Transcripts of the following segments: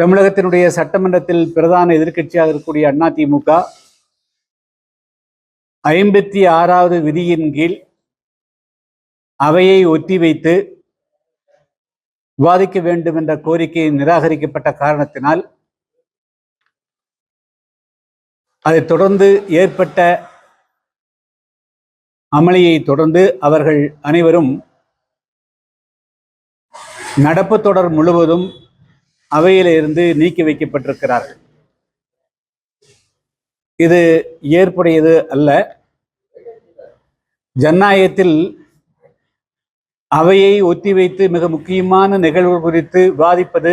தமிழகத்தினுடைய சட்டமன்றத்தில் பிரதான எதிர்க்கட்சியாக இருக்கக்கூடிய அதிமுக ஐம்பத்தி ஆறாவது விதியின் கீழ் அவையை ஒத்திவைத்து விவாதிக்க வேண்டும் என்ற கோரிக்கை நிராகரிக்கப்பட்ட காரணத்தினால் அதைத் தொடர்ந்து ஏற்பட்ட அமளியை தொடர்ந்து அவர்கள் அனைவரும் நடப்பு தொடர் முழுவதும் அவையிலிருந்து நீக்கி வைக்கப்பட்டிருக்கிறார்கள். இது ஏற்புடையது அல்ல. ஜனநாயகத்தில் அவையை ஒத்திவைத்து மிக முக்கியமான நிகழ்வு குறித்து விவாதிப்பது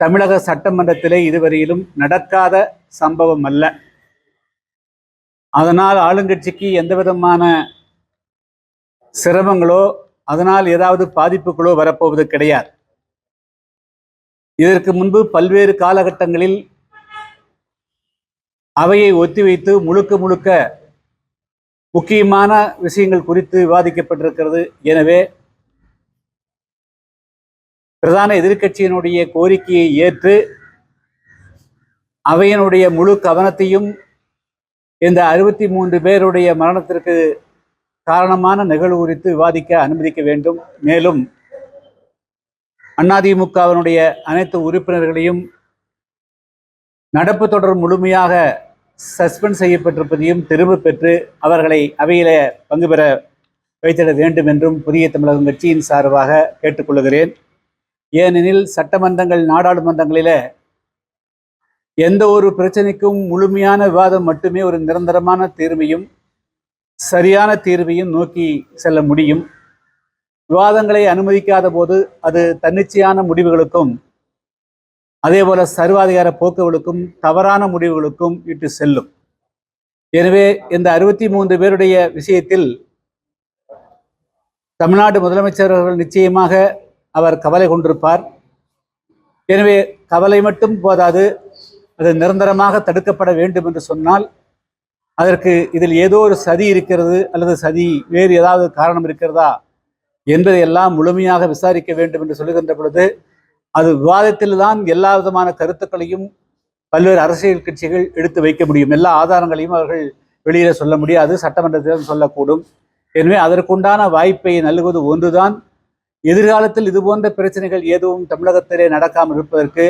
தமிழக சட்டமன்றத்திலே இதுவரையிலும் நடக்காத சம்பவம் அல்ல. அதனால் ஆளுங்கட்சிக்கு எந்த விதமான சிரமங்களோ அதனால் ஏதாவது பாதிப்புகளோ வரப்போவது கிடையாது. இதற்கு முன்பு பல்வேறு காலகட்டங்களில் அவையை ஒத்திவைத்து முழுக்க முழுக்க முக்கியமான விஷயங்கள் குறித்து விவாதிக்கப்பட்டிருக்கிறது. எனவே பிரதான எதிர்க்கட்சியினுடைய கோரிக்கையை ஏற்று அவையினுடைய முழு கவனத்தையும் இந்த அறுபத்தி மூன்று பேருடைய மரணத்திற்கு காரணமான நிகழ்வு குறித்து விவாதிக்க அனுமதிக்க வேண்டும். மேலும் அதிமுகவினுடைய அனைத்து உறுப்பினர்களையும் நடப்பு தொடர் முழுமையாக சஸ்பெண்ட் செய்யப்பட்டிருப்பதையும் திரும்ப பெற்று அவர்களை அவையில பங்கு பெற வைத்திட வேண்டும் என்றும் புதிய தமிழகம் கட்சியின் சார்பாக கேட்டுக்கொள்கிறேன். ஏனெனில் சட்டமன்றங்கள் நாடாளுமன்றங்களில எந்த ஒரு பிரச்சனைக்கும் முழுமையான விவாதம் மட்டுமே ஒரு நிரந்தரமான தீர்வையும் சரியான தீர்வையும் நோக்கி செல்ல முடியும். விவாதங்களை அனுமதிக்காத போது அது தன்னிச்சையான முடிவுகளுக்கும் அதே போல சர்வாதிகார போக்குகளுக்கும் தவறான முடிவுகளுக்கும் இட்டு செல்லும். எனவே இந்த அறுபத்தி மூன்று பேருடைய விஷயத்தில் தமிழ்நாடு முதலமைச்சர் அவர்கள் நிச்சயமாக அவர் கவலை கொண்டிருப்பார். எனவே கவலை மட்டும் போதாது அது நிரந்தரமாக தடுக்கப்பட வேண்டும் என்று சொன்னால் அதற்கு இதில் ஏதோ ஒரு சதி இருக்கிறது அல்லது சதி வேறு ஏதாவது காரணம் இருக்கிறதா என்பதையெல்லாம் முழுமையாக விசாரிக்க வேண்டும் என்று சொல்லுகின்ற பொழுது அது விவாதத்தில் தான் எல்லா விதமான கருத்துக்களையும் பல்வேறு அரசியல் கட்சிகள் எடுத்து வைக்க முடியும். எல்லா ஆதாரங்களையும் அவர்கள் வெளியில சொல்ல முடியாது சட்டமன்றத்திலும் சொல்லக்கூடும். எனவே அதற்குண்டான வாய்ப்பை நல்குவது ஒன்றுதான். எதிர்காலத்தில் இது போன்ற பிரச்சனைகள் எதுவும் தமிழகத்திலே நடக்காமல் இருப்பதற்கு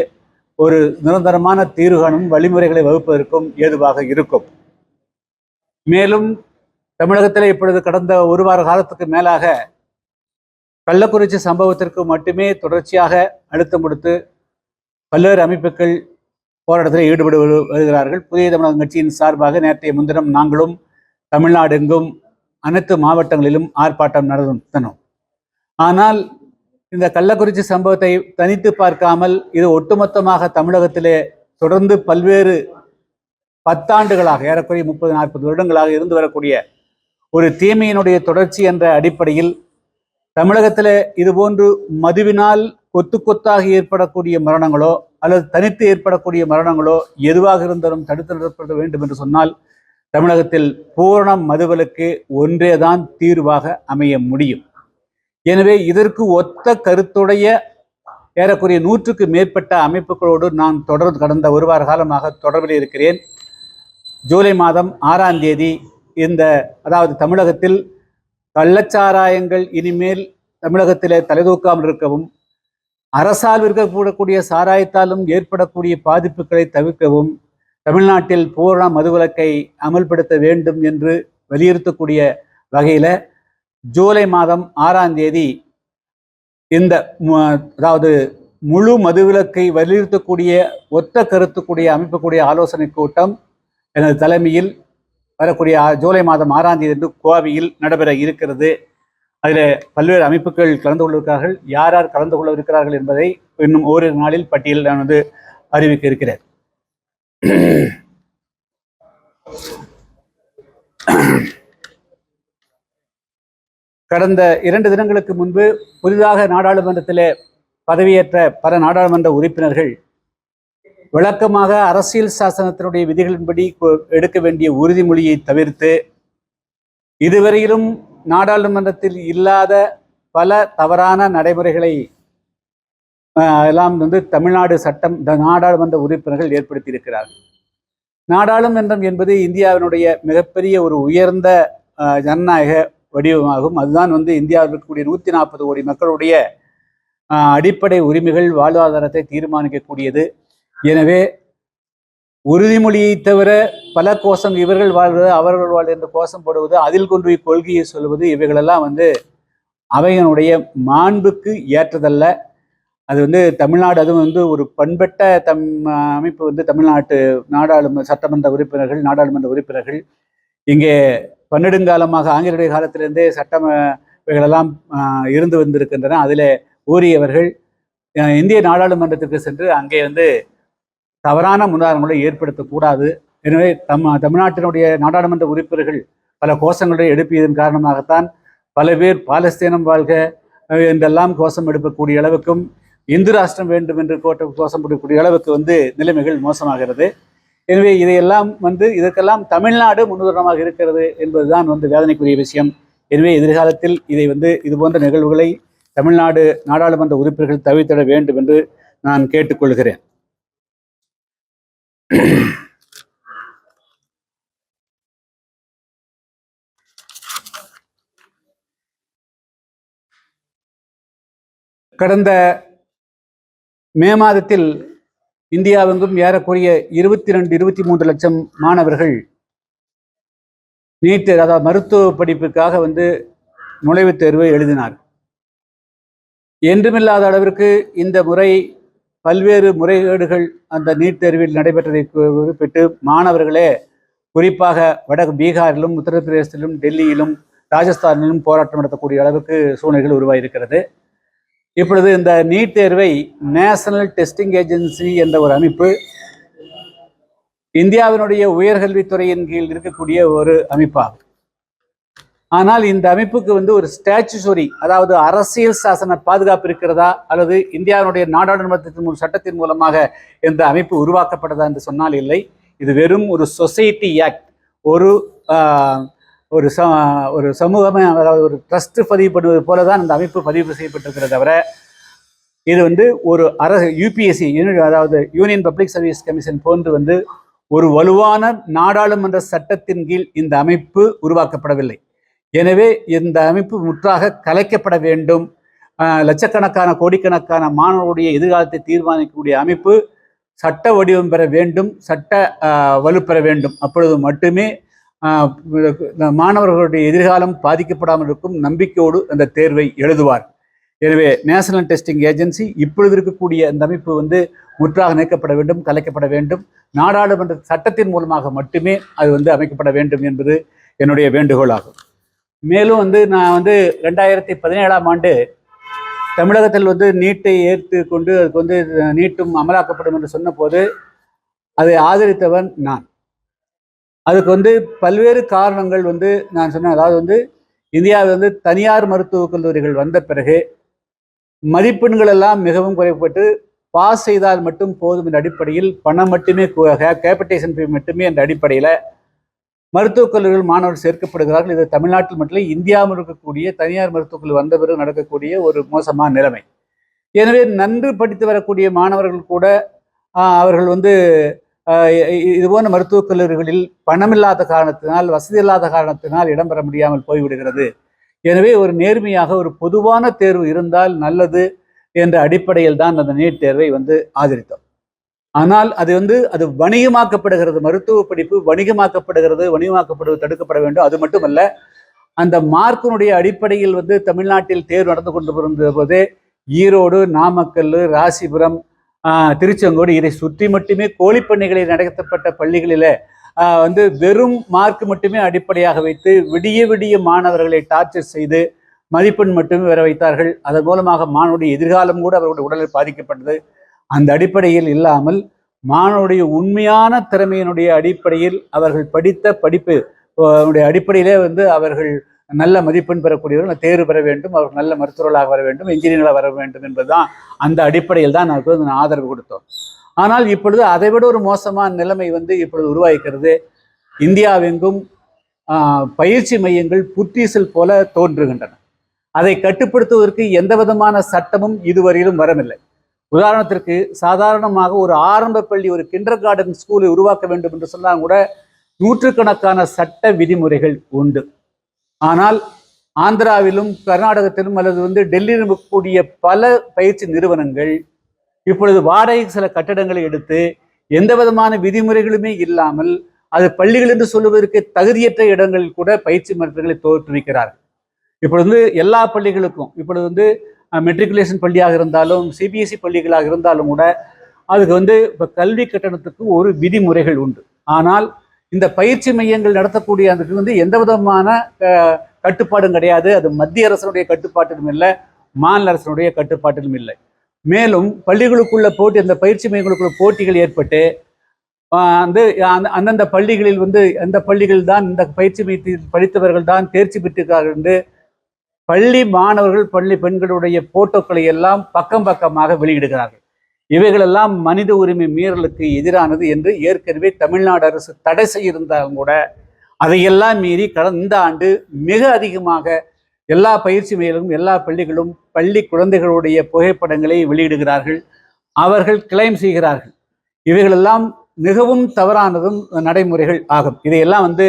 ஒரு நிரந்தரமான தீர்வுகளும் வழிமுறைகளை வகுப்பதற்கும் ஏதுவாக இருக்கும். மேலும் தமிழகத்தில் இப்பொழுது கடந்த ஒரு வார காலத்துக்கு மேலாக கள்ளக்குறிச்சி சம்பவத்திற்கு மட்டுமே தொடர்ச்சியாக அழுத்தம் கொடுத்து பல்வேறு அமைப்புகள் போராட்டத்தில் ஈடுபடு வருகிறார்கள். புதிய தமிழகம் கட்சியின் சார்பாக நேற்றைய முன்தினம் நாங்களும் தமிழ்நாடு எங்கும் அனைத்து மாவட்டங்களிலும் ஆர்ப்பாட்டம் நடத்தினோம் ஆனால் இந்த கள்ளக்குறிச்சி சம்பவத்தை தனித்து பார்க்காமல் இது ஒட்டுமொத்தமாக தமிழகத்திலே தொடர்ந்து பல்வேறு பத்தாண்டுகளாக ஏறக்குறைய முப்பது நாற்பது வருடங்களாக இருந்து வரக்கூடிய ஒரு தீமையினுடைய தொடர்ச்சி என்ற அடிப்படையில் தமிழகத்தில் இதுபோன்று மதுவினால் கொத்து கொத்தாக ஏற்படக்கூடிய மரணங்களோ அல்லது தனித்து ஏற்படக்கூடிய மரணங்களோ எதுவாக இருந்தாலும் தடுத்து நிறுத்தப்பட வேண்டும் என்று சொன்னால் தமிழகத்தில் பூரண மதுவலுக்கு ஒன்றேதான் தீர்வாக அமைய முடியும். எனவே இதற்கு ஒத்த கருத்துடைய ஏறக்குறைய நூற்றுக்கு மேற்பட்ட அமைப்புகளோடு நான் தொடர்ந்து கடந்த ஒரு வார காலமாக தொடர்பில் இருக்கிறேன். ஜூலை மாதம் ஆறாம் தேதி இந்த அதாவது தமிழகத்தில் கள்ளச்சாராயங்கள் இனிமேல் தமிழகத்திலே தலைதூக்காமல் இருக்கவும் அரசால் விற்கக்கூடக்கூடிய சாராயத்தாலும் ஏற்படக்கூடிய பாதிப்புகளை தவிர்க்கவும் தமிழ்நாட்டில் பூரண மதுவிலக்கை அமல்படுத்த வேண்டும் என்று வலியுறுத்தக்கூடிய வகையில் ஜூலை மாதம் ஆறாம் தேதி இந்த அதாவது முழு மதுவிலக்கை வலியுறுத்தக்கூடிய ஒத்த கருத்துக்கூடிய அமைப்புக்கூடிய ஆலோசனை கூட்டம் எனது தலைமையில் வரக்கூடிய ஜூலை மாதம் ஆறாம் தேதி என்று கோவையில் நடைபெற இருக்கிறது. அதில் பல்வேறு அமைப்புகள் கலந்து கொள்ளிருக்கிறார்கள். யார் யார் கலந்து கொள்ள இருக்கிறார்கள் என்பதை இன்னும் ஓரிரு நாளில் பட்டியல் நான் வந்து அறிவிக்க இருக்கிறேன். கடந்த இரண்டு தினங்களுக்கு முன்பு புதிதாக நாடாளுமன்றத்திலே பதவியேற்ற பல நாடாளுமன்ற உறுப்பினர்கள் விளக்கமாக அரசியல் சாசனத்தினுடைய விதிகளின்படி எடுக்க வேண்டிய உறுதிமொழியை தவிர்த்து இதுவரையிலும் நாடாளுமன்றத்தில் இல்லாத பல தவறான நடைமுறைகளை எல்லாம் வந்து தமிழ்நாடு சட்டம் இந்த நாடாளுமன்ற உறுப்பினர்கள் ஏற்படுத்தியிருக்கிறார்கள். நாடாளுமன்றம் என்பது இந்தியாவினுடைய மிகப்பெரிய ஒரு உயர்ந்த ஜனநாயக வடிவமாகும். அதுதான் வந்து இந்தியாவில் இருக்கக்கூடிய நூற்றி நாற்பது கோடி மக்களுடைய அடிப்படை உரிமைகள் வாழ்வாதாரத்தை தீர்மானிக்கக்கூடியது. எனவே உறுதிமொழியை தவிர பல கோஷம் இவர்கள் வாழ்வது அவர்கள் வாழ்வது என்று கோஷம் போடுவது அதில் கொண்டு போய் கொள்கையை சொல்வது இவைகளெல்லாம் வந்து அவையினுடைய மாண்புக்கு ஏற்றதல்ல. அது வந்து தமிழ்நாடு அதுவும் வந்து ஒரு பண்பட்ட தம் அமைப்பு வந்து தமிழ்நாட்டு நாடாளுமன்ற சட்டமன்ற உறுப்பினர்கள் நாடாளுமன்ற உறுப்பினர்கள். இங்கே பன்னெடுங்காலமாக ஆங்கிலேய காலத்திலிருந்தே சட்டம் இவைகளெல்லாம் இருந்து வந்திருக்கின்றன. அதில் ஊறியவர்கள் இந்திய நாடாளுமன்றத்திற்கு சென்று அங்கே வந்து தவறான முன்னுதாரணங்களை ஏற்படுத்தக்கூடாது. எனவே தம் தமிழ்நாட்டினுடைய நாடாளுமன்ற உறுப்பினர்கள் பல கோஷங்களை எழுப்பியதன் காரணமாகத்தான் பல பேர் பாலஸ்தீனம் வாழ்க என்றெல்லாம் கோஷம் எடுக்கக்கூடிய அளவுக்கும் இந்து ராஷ்டிரம் வேண்டும் என்று கோட்ட கோஷம் போடக்கூடிய அளவுக்கு வந்து நிலைமைகள் மோசமாகிறது. எனவே இதையெல்லாம் வந்து இதற்கெல்லாம் தமிழ்நாடு முன்னுதாரணமாக இருக்கிறது என்பதுதான் வந்து வேதனைக்குரிய விஷயம். எனவே எதிர்காலத்தில் இதை வந்து இது போன்ற நிகழ்வுகளை தமிழ்நாடு நாடாளுமன்ற உறுப்பினர்கள் தவிர்த்திட வேண்டும் என்று நான் கேட்டுக்கொள்கிறேன். கடந்த மே மாதத்தில் இந்தியாவெங்கும் ஏறக்குறைய இருபத்தி ரெண்டு இருபத்தி மூன்று லட்சம் மாணவர்கள் நீட் அதாவது மருத்துவ படிப்புக்காக வந்து நுழைவுத் தேர்வை எழுதினார் என்றுமில்லாத அளவிற்கு இந்த முறை பல்வேறு முறைகேடுகள் அந்த நீட் தேர்வில் நடைபெற்றதை குறிப்பிட்டு மாணவர்களே குறிப்பாக வட பீகாரிலும் உத்தரப்பிரதேசத்திலும் டெல்லியிலும் ராஜஸ்தானிலும் போராட்டம் நடத்தக்கூடிய அளவுக்கு சூழ்நிலைகள் உருவாகியிருக்கிறது இப்பொழுது இந்த நீட் தேர்வை நேஷனல் டெஸ்டிங் ஏஜென்சி என்ற ஒரு அமைப்பு இந்தியாவினுடைய உயர்கல்வித்துறையின் கீழ் இருக்கக்கூடிய ஒரு அமைப்பாகும். ஆனால் இந்த அமைப்புக்கு வந்து ஒரு ஸ்டாச்சுசரி அதாவது அரசியல் சாசன பாதுகாப்பு இருக்கிறதா? அல்லது இந்தியாவினுடைய நாடாளுமன்றத்தின் மூலம் சட்டத்தின் மூலமாக இந்த அமைப்பு உருவாக்கப்பட்டதா என்று சொன்னால் இல்லை. இது வெறும் ஒரு சொசைட்டி ஆக்ட் ஒரு ஒரு ச ஒரு சமூகமே அதாவது ஒரு ட்ரஸ்ட் பதிவு பண்ணுவது போல தான் இந்த அமைப்பு பதிவு செய்யப்பட்டிருக்கிறத தவிர இது வந்து ஒரு அரசு யூபிஎஸ்சி அதாவது யூனியன் பப்ளிக் சர்வீஸ் கமிஷன் போன்று வந்து ஒரு வலுவான நாடாளுமன்ற சட்டத்தின் கீழ் இந்த அமைப்பு உருவாக்கப்படவில்லை. எனவே இந்த அமைப்பு முற்றாக கலைக்கப்பட வேண்டும். லட்சக்கணக்கான கோடிக்கணக்கான மாணவருடைய எதிர்காலத்தை தீர்மானிக்கக்கூடிய அமைப்பு சட்ட வடிவம் பெற வேண்டும் சட்ட வலுப்பெற வேண்டும். அப்பொழுது மட்டுமே மாணவர்களுடைய எதிர்காலம் பாதிக்கப்படாமல் இருக்கும் நம்பிக்கையோடு அந்த தேர்வை எழுதுவார். எனவே நேஷனல் டெஸ்டிங் ஏஜென்சி இப்பொழுது இருக்கக்கூடிய அந்த அமைப்பு வந்து முற்றாக நீக்கப்பட வேண்டும் கலைக்கப்பட வேண்டும். நாடாளுமன்ற சட்டத்தின் மூலமாக மட்டுமே அது வந்து அமைக்கப்பட வேண்டும் என்பது என்னுடைய வேண்டுகோள் ஆகும் மேலும் வந்து நான் வந்து ரெண்டாயிரத்தி பதினேழாம் ஆண்டு தமிழகத்தில் வந்து நீட்டை ஏற்று கொண்டு அதுக்கு வந்து நீட்டும் அமலாக்கப்படும் என்று சொன்னபோது அதை ஆதரித்தவன் நான். அதுக்கு வந்து பல்வேறு காரணங்கள் வந்து நான் சொன்னேன். அதாவது வந்து இந்தியாவில் வந்து தனியார் மருத்துவக் கல்லூரிகள் வந்த பிறகு மதிப்பெண்கள் எல்லாம் மிகவும் குறைப்பட்டு பாஸ் செய்தால் மட்டும் போதும் என்ற அடிப்படையில் பணம் மட்டுமே கேபிட்டேஷன் ஃபீ மட்டுமே என்ற அடிப்படையில் மருத்துவக் கல்லூரிகள் மாணவர்கள் சேர்க்கப்படுகிறார்கள். இது தமிழ்நாட்டில் மட்டும் இந்தியாவில் இருக்கக்கூடிய தனியார் மருத்துவக் வந்த பிறகு நடக்கக்கூடிய ஒரு மோசமான நிலைமை. எனவே நன்கு படித்து வரக்கூடிய மாணவர்கள் கூட அவர்கள் வந்து இதுபோன்ற இது போன்ற மருத்துவக் கல்லூரிகளில் பணமில்லாத காரணத்தினால் வசதி இல்லாத காரணத்தினால் இடம்பெற முடியாமல் போய்விடுகிறது. எனவே ஒரு நேர்மையாக ஒரு பொதுவான தேர்வு இருந்தால் நல்லது என்ற அடிப்படையில் தான் அந்த நீட் தேர்வை வந்து ஆதரித்தோம். ஆனால் அது வந்து அது வணிகமாக்கப்படுகிறது மருத்துவ படிப்பு வணிகமாக்கப்படுகிறது வணிகமாக்கப்படுவது தடுக்கப்பட வேண்டும். அது மட்டுமல்ல அந்த மார்க்கினுடைய அடிப்படையில் வந்து தமிழ்நாட்டில் தேர்வு நடந்து கொண்டு இருந்த போதே ஈரோடு நாமக்கல் ராசிபுரம் திருச்செங்கோடு இதை சுற்றி மட்டுமே கோழிப்பண்ணைகளில் நடத்தப்பட்ட பள்ளிகளில் வந்து வெறும் மார்க் மட்டுமே அடிப்படையாக வைத்து விடிய விடிய மாணவர்களை டார்ச்சர் செய்து மதிப்பெண் மட்டுமே வர வைத்தார்கள். அதன் மூலமாக மாணவருடைய எதிர்காலம் கூட அவர்களுடைய உடலில் பாதிக்கப்பட்டது. அந்த அடிப்படையில் இல்லாமல் மாணவனுடைய உண்மையான திறமையினுடைய அடிப்படையில் அவர்கள் படித்த படிப்பு அடிப்படையிலே வந்து அவர்கள் நல்ல மதிப்பெண் பெறக்கூடியவர்கள் தேர்வு பெற வேண்டும் அவர்கள் நல்ல மருத்துவர்களாக வர வேண்டும் இன்ஜினியர்களாக வர வேண்டும் என்பதுதான் அந்த அடிப்படையில் தான் நமக்கு வந்து ஆதரவு கொடுத்தோம். ஆனால் இப்பொழுது அதைவிட ஒரு மோசமான நிலைமை வந்து இப்பொழுது உருவாகிறது இந்தியாவெங்கும் பயிற்சி மையங்கள் புத்தீசல் போல தோன்றுகின்றன. அதை கட்டுப்படுத்துவதற்கு எந்த விதமான சட்டமும் இதுவரையிலும் வரவில்லை. உதாரணத்திற்கு சாதாரணமாக ஒரு ஆரம்ப பள்ளி ஒரு கிண்டர் கார்டன் ஸ்கூலை உருவாக்க வேண்டும் என்று சொன்னால் கூட நூற்றுக்கணக்கான சட்ட விதிமுறைகள் உண்டு. ஆனால் ஆந்திராவிலும் கர்நாடகத்திலும் அல்லது வந்து டெல்லியிலும் இருக்கக்கூடிய பல பயிற்சி நிறுவனங்கள் இப்பொழுது வாடகை சில கட்டடங்களை எடுத்து எந்த விதமான விதிமுறைகளுமே இல்லாமல் அது பள்ளிகள் என்று சொல்லுவதற்கு தகுதியற்ற இடங்களில் கூட பயிற்சி மருத்துவர்களை தோற்றுவிக்கிறார்கள். இப்பொழுது எல்லா பள்ளிகளுக்கும் இப்பொழுது வந்து மெட்ரிகுலேஷன் பள்ளியாக இருந்தாலும் சிபிஎஸ்இ பள்ளிகளாக இருந்தாலும் கூட அதுக்கு வந்து இப்போ கல்வி கட்டணத்துக்கு ஒரு விதிமுறைகள் உண்டு. ஆனால் இந்த பயிற்சி மையங்கள் நடத்தக்கூடிய அதுக்கு வந்து எந்த விதமான கட்டுப்பாடும் கிடையாது. அது மத்திய அரசனுடைய கட்டுப்பாட்டிலும் இல்லை மாநில அரசனுடைய கட்டுப்பாட்டிலும் இல்லை. மேலும் பள்ளிகளுக்குள்ள போட்டி அந்த பயிற்சி மையங்களுக்குள்ள போட்டிகள் ஏற்பட்டு வந்து அந்த- அந்தந்த பள்ளிகளில் வந்து அந்த பள்ளிகள் தான் இந்த பயிற்சி மையத்தில் படித்தவர்கள் தான் தேர்ச்சி பெற்றிருக்கார்கள் என்று பள்ளி மாணவர்கள் பள்ளி பெண்களுடைய போட்டோக்களை எல்லாம் பக்கம் பக்கமாக வெளியிடுகிறார்கள். இவைகளெல்லாம் மனித உரிமை மீறலுக்கு எதிரானது என்று ஏற்கனவே தமிழ்நாடு அரசு தடை செய்திருந்தாலும் கூட அதையெல்லாம் மீறி கடந்த ஆண்டு மிக அதிகமாக எல்லா பயிற்சி மையங்களும் எல்லா பள்ளிகளும் பள்ளி குழந்தைகளுடைய புகைப்படங்களை வெளியிடுகிறார்கள். அவர்கள் கிளைம் செய்கிறார்கள். இவைகளெல்லாம் மிகவும் தவறானதும் நடைமுறைகள் ஆகும். இதையெல்லாம் வந்து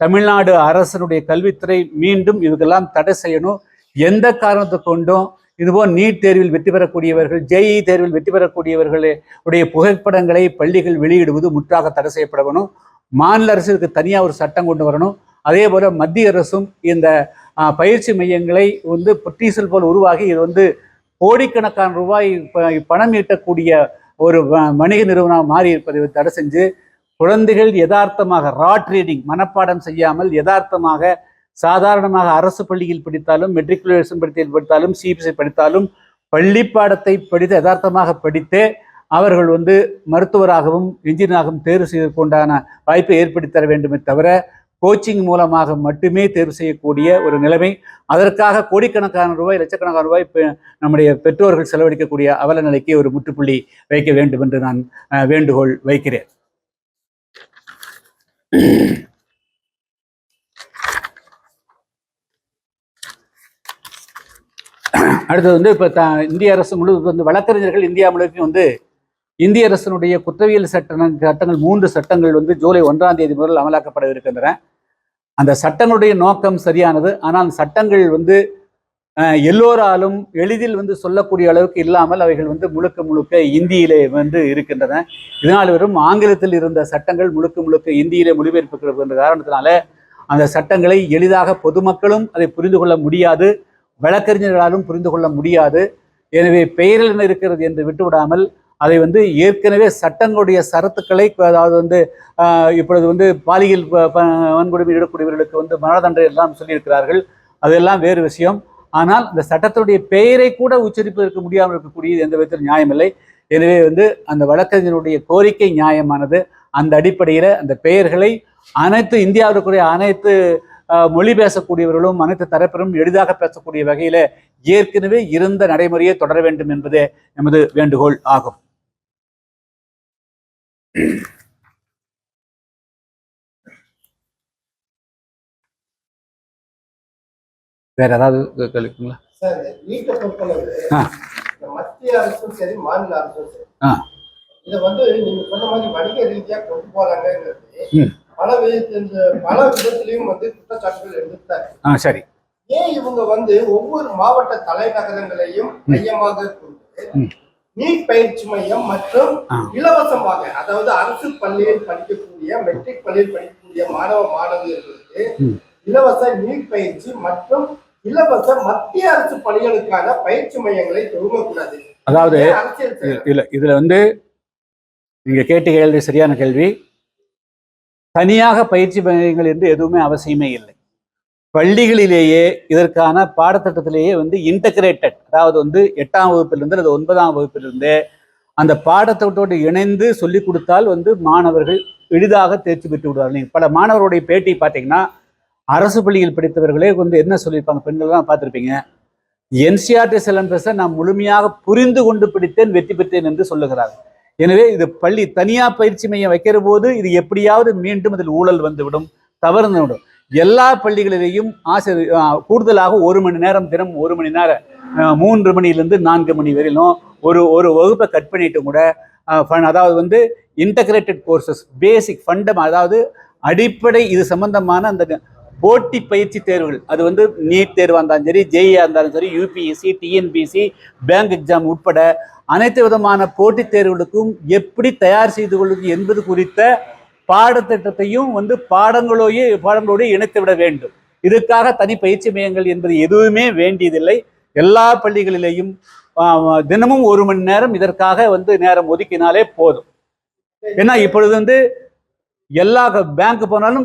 தமிழ்நாடு அரசனுடைய கல்வித்துறை மீண்டும் இதுக்கெல்லாம் தடை செய்யணும். எந்த காரணத்தை கொண்டும் இதுபோல் நீட் தேர்வில் வெற்றி பெறக்கூடியவர்கள் ஜேஇ தேர்வில் வெற்றி பெறக்கூடியவர்களுடைய புகைப்படங்களை பள்ளிகள் வெளியிடுவது முற்றாக தடை செய்யப்பட வேணும் மாநில அரசு இதுக்கு தனியாக ஒரு சட்டம் கொண்டு வரணும். அதே போல் மத்திய அரசும் இந்த பயிற்சி மையங்களை வந்து பொட்டீசல் போல் உருவாகி இது வந்து கோடிக்கணக்கான ரூபாய் பணம் ஈட்டக்கூடிய ஒரு வணிக நிறுவனம் மாறி இருப்பதை தடை செஞ்சு குழந்தைகள் யதார்த்தமாக ராட் ரீடிங் மனப்பாடம் செய்யாமல் யதார்த்தமாக சாதாரணமாக அரசு பள்ளியில் படித்தாலும் மெட்ரிகுலேஷன் படித்தில் படித்தாலும் சிபிஎஸ்சி படித்தாலும் பள்ளி பாடத்தை படித்து யதார்த்தமாக படித்தே அவர்கள் வந்து மருத்துவராகவும் இன்ஜினியராகவும் தேர்வு செய்வதற்குண்டான வாய்ப்பை ஏற்படுத்தி தர வேண்டுமே தவிர கோச்சிங் மூலமாக மட்டுமே தேர்வு செய்யக்கூடிய ஒரு நிலைமை. அதற்காக கோடிக்கணக்கான ரூபாய் லட்சக்கணக்கான ரூபாய் நம்முடைய பெற்றோர்கள் செலவழிக்கக்கூடிய அவல நிலைக்கு ஒரு முற்றுப்புள்ளி வைக்க வேண்டும் என்று நான் வேண்டுகோள் வைக்கிறேன். அடுத்தது வந்து இப்போ த இந்திய அரசு முழு வந்து வழக்கறிஞர்கள் இந்தியா முழுவதும் வந்து இந்திய அரசினுடைய குற்றவியல் சட்ட சட்டங்கள் மூன்று சட்டங்கள் வந்து ஜூலை ஒன்றாம் தேதி முதல் அமலாக்கப்பட இருக்கின்றன அந்த சட்டங்களுடைய நோக்கம் சரியானது. ஆனால் சட்டங்கள் வந்து எல்லோராலும் எளிதில் வந்து சொல்லக்கூடிய அளவுக்கு இல்லாமல் அவைகள் வந்து முழுக்க முழுக்க இந்தியிலே வந்து இருக்கின்றன. இதனால் வெறும் ஆங்கிலத்தில் இருந்த சட்டங்கள் முழுக்க முழுக்க இந்தியிலே மொழிபெயர்ப்பு என்ற காரணத்தினால அந்த சட்டங்களை எளிதாக பொதுமக்களும் அதை புரிந்து கொள்ள முடியாது வழக்கறிஞர்களாலும் புரிந்து கொள்ள முடியாது. எனவே பெயரில் என்ன இருக்கிறது என்று விட்டுவிடாமல் அதை வந்து ஏற்கனவே சட்டங்களுடைய சரத்துக்களை அதாவது வந்து இப்பொழுது வந்து பாலியல் வன்கொடுமை இடக்கூடியவர்களுக்கு வந்து மரணதண்டனை எல்லாம் சொல்லியிருக்கிறார்கள். அதெல்லாம் வேறு விஷயம். ஆனால் இந்த சட்டத்தினுடைய பெயரை கூட உச்சரிப்பதற்கு முடியாமல் இருக்கக்கூடியது எந்த விதத்தில் நியாயமில்லை. எனவே வந்து அந்த வழக்கறிஞருடைய கோரிக்கை நியாயமானது. அந்த அடிப்படையில் அந்த பெயர்களை அனைத்து இந்தியாவிற்குரிய அனைத்து ஆஹ், மொழி பேசக்கூடியவர்களும் அனைத்து தரப்பிலும் எளிதாக பேசக்கூடிய வகையில் ஏற்கனவே இருந்த நடைமுறையை தொடர வேண்டும் என்பதே நமது வேண்டுகோள் ஆகும். வேற ஏதாவது கேள்விங்களா சார் நீட்டை பொறுத்தளவு ஆ. இந்த மத்திய அரசும் சரி மாநில அரசும் சரி இதை வந்து நீங்க சொன்ன மாதிரி வணிக ரீதியா கொண்டு போறாங்கிறது. பல பல விதத்திலையும் வந்து குற்றச்சாட்டுகள் சரி ஏன் இவங்க வந்து ஒவ்வொரு மாவட்ட தலைநகரங்களையும் மையமாக கொண்டு. நீட் பயிற்சி மையம் மற்றும். இலவசமாக அதாவது அரசு பள்ளியில் படிக்கக்கூடிய மெட்ரிக் பள்ளியில் படிக்கக்கூடிய மாணவ மாணவியர்களுக்கு. இலவச நீட் பயிற்சி மற்றும் இலவச மத்திய அரசு பணிகளுக்கான பயிற்சி மையங்களை துவங்கக்கூடாது அதாவது? இல்ல இதுல வந்து நீங்க கேட்ட கேள்வி சரியான கேள்வி. தனியாக பயிற்சி மையங்கள் என்று எதுவுமே அவசியமே இல்லை. பள்ளிகளிலேயே இதற்கான பாடத்திட்டத்திலேயே வந்து இன்டகிரேட்டட் அதாவது வந்து எட்டாம் வகுப்பிலிருந்து அல்லது ஒன்பதாம் வகுப்பிலிருந்து அந்த பாடத்திட்டத்தோடு இணைந்து சொல்லிக் கொடுத்தால் வந்து மாணவர்கள் எளிதாக தேர்ச்சி பெற்று விடுவார்கள் பல மாணவருடைய பேட்டி பார்த்தீங்கன்னா அரசு பள்ளியில் படித்தவர்களே வந்து என்ன சொல்லியிருப்பாங்க? பெண்கள் தான் பார்த்துருப்பீங்க. என்சிஆர்டி சிலம்பஸை நான் முழுமையாக புரிந்து கொண்டு பிடித்தேன் வெற்றி பெற்றேன் என்று சொல்லுகிறார் எனவே இது பள்ளி தனியாக பயிற்சி மையம் வைக்கிற போது இது எப்படியாவது மீண்டும் அதில் ஊழல் வந்துவிடும் தவறுந்துவிடும் எல்லா பள்ளிகளிலேயும் ஆசிரியர் கூடுதலாக ஒரு மணி நேரம் தினம் ஒரு மணி நேரம் மூன்று மணிலேருந்து நான்கு மணி வரையிலும் ஒரு ஒரு வகுப்பை கட் பண்ணிட்டு கூட அதாவது வந்து இன்டகிரேட்டட் கோர்சஸ் பேசிக் ஃபண்டம் அதாவது அடிப்படை இது சம்பந்தமான அந்த போட்டி பயிற்சி தேர்வுகள். அது வந்து நீட் தேர்வாக இருந்தாலும் சரி ஜேஇஆ இருந்தாலும் சரி யூபிஎஸ்சி டிஎன்பிசி பேங்க் எக்ஸாம் உட்பட அனைத்து விதமான போட்டித் தேர்வுகளுக்கும் எப்படி தயார் செய்து கொள்வது என்பது குறித்த பாடத்திட்டத்தையும் வந்து பாடங்களோயே பாடங்களோடு இணைத்து விட வேண்டும். இதுக்காக தனி பயிற்சி மையங்கள் என்பது எதுவுமே வேண்டியதில்லை. எல்லா பள்ளிகளிலேயும் தினமும் ஒரு மணி நேரம் இதற்காக வந்து நேரம் ஒதுக்கினாலே போதும். ஏன்னா இப்பொழுது வந்து எல்லா பேங்க் போனாலும்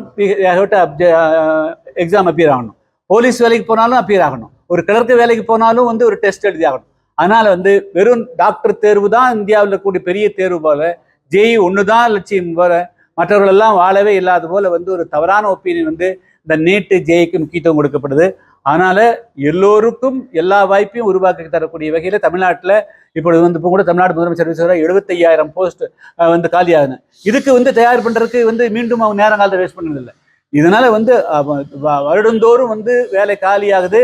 எக்ஸாம் அப்பியர் ஆகணும். போலீஸ் வேலைக்கு போனாலும் அப்பியர் ஆகணும். ஒரு கிளர்க்கு வேலைக்கு போனாலும் வந்து ஒரு டெஸ்ட் எழுதி ஆகணும். அதனால் வந்து வெறும் டாக்டர் தேர்வு தான் இந்தியாவில் இருக்கக்கூடிய பெரிய தேர்வு போல ஜெய் ஒன்று தான் லட்சியம் போல மற்றவர்கள் எல்லாம் வாழவே இல்லாத போல வந்து ஒரு தவறான ஒப்பீனியன் வந்து இந்த நீட்டு ஜெய்க்கு முக்கியத்துவம் கொடுக்கப்படுது. அதனால எல்லோருக்கும் எல்லா வாய்ப்பையும் உருவாக்கி தரக்கூடிய வகையில் தமிழ்நாட்டில் இப்பொழுது வந்து இப்போ கூட தமிழ்நாடு முதலமைச்சர் சொல்கிறார் எழுபத்தையாயிரம் போஸ்ட் வந்து காலியாகுன இதுக்கு வந்து தயார் பண்ணுறதுக்கு வந்து மீண்டும் அவங்க நேரம் காலத்தை வேஸ்ட் பண்ணதில்லை. இதனால வந்து வருடந்தோறும் வந்து வேலை காலியாகுது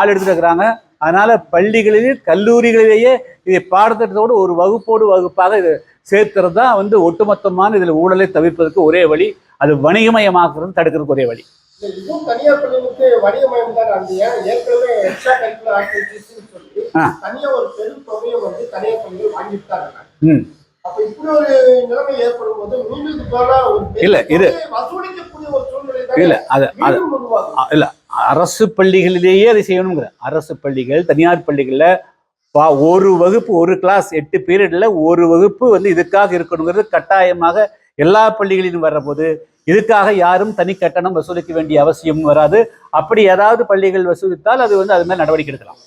ஆள் எடுத்துட்டு இருக்கிறாங்க. அதனால பள்ளிகளில் கல்லூரிகளிலேயே இதை பாடத்திட்டத்தோடு ஒரு வகுப்போடு வகுப்பாக இது சேர்க்கிறது தான் வந்து ஒட்டுமொத்தமான இதில் ஊழலை தவிர்ப்பதற்கு ஒரே வழி. அது வணிகமயமாக்குறது தடுக்கிறதுக்கு ஒரே வழி. இதுவும் தனியார் பள்ளிகளுக்கு வணிகமயம் தான் அந்த ஏன் ஏற்கனவே எக்ஸ்ட்ரா கரிக்குலர் ஆக்டிவிட்டிஸ் சொல்லி ஆ. தனியா ஒரு பெரும் தொகையை வந்து தனியார் பள்ளிகள் வாங்கிட்டு தான் இருக்காங்க ம். அப்ப இப்படி ஒரு நிலைமை ஏற்படும் போது மீண்டும் இது போல ஒரு பெரிய இல்ல, இது- தொகையை வசூலிக்கக்கூடிய ஒரு சூழ்நிலை தான் இல்லை அது அது இல்ல அரசு பள்ளிகளிலேயே அதை செய்யணுங்கிற. அரசு பள்ளிகள் தனியார் பள்ளிகளில் பா ஒரு வகுப்பு ஒரு கிளாஸ் எட்டு பீரியட்ல ஒரு வகுப்பு வந்து இதுக்காக இருக்கணுங்கிறது கட்டாயமாக எல்லா பள்ளிகளிலும் வர்றபோது இதுக்காக யாரும் தனி கட்டணம் வசூலிக்க வேண்டிய அவசியம் வராது. அப்படி ஏதாவது பள்ளிகள் வசூலித்தால் அது வந்து அது மேல் நடவடிக்கை எடுக்கலாம்.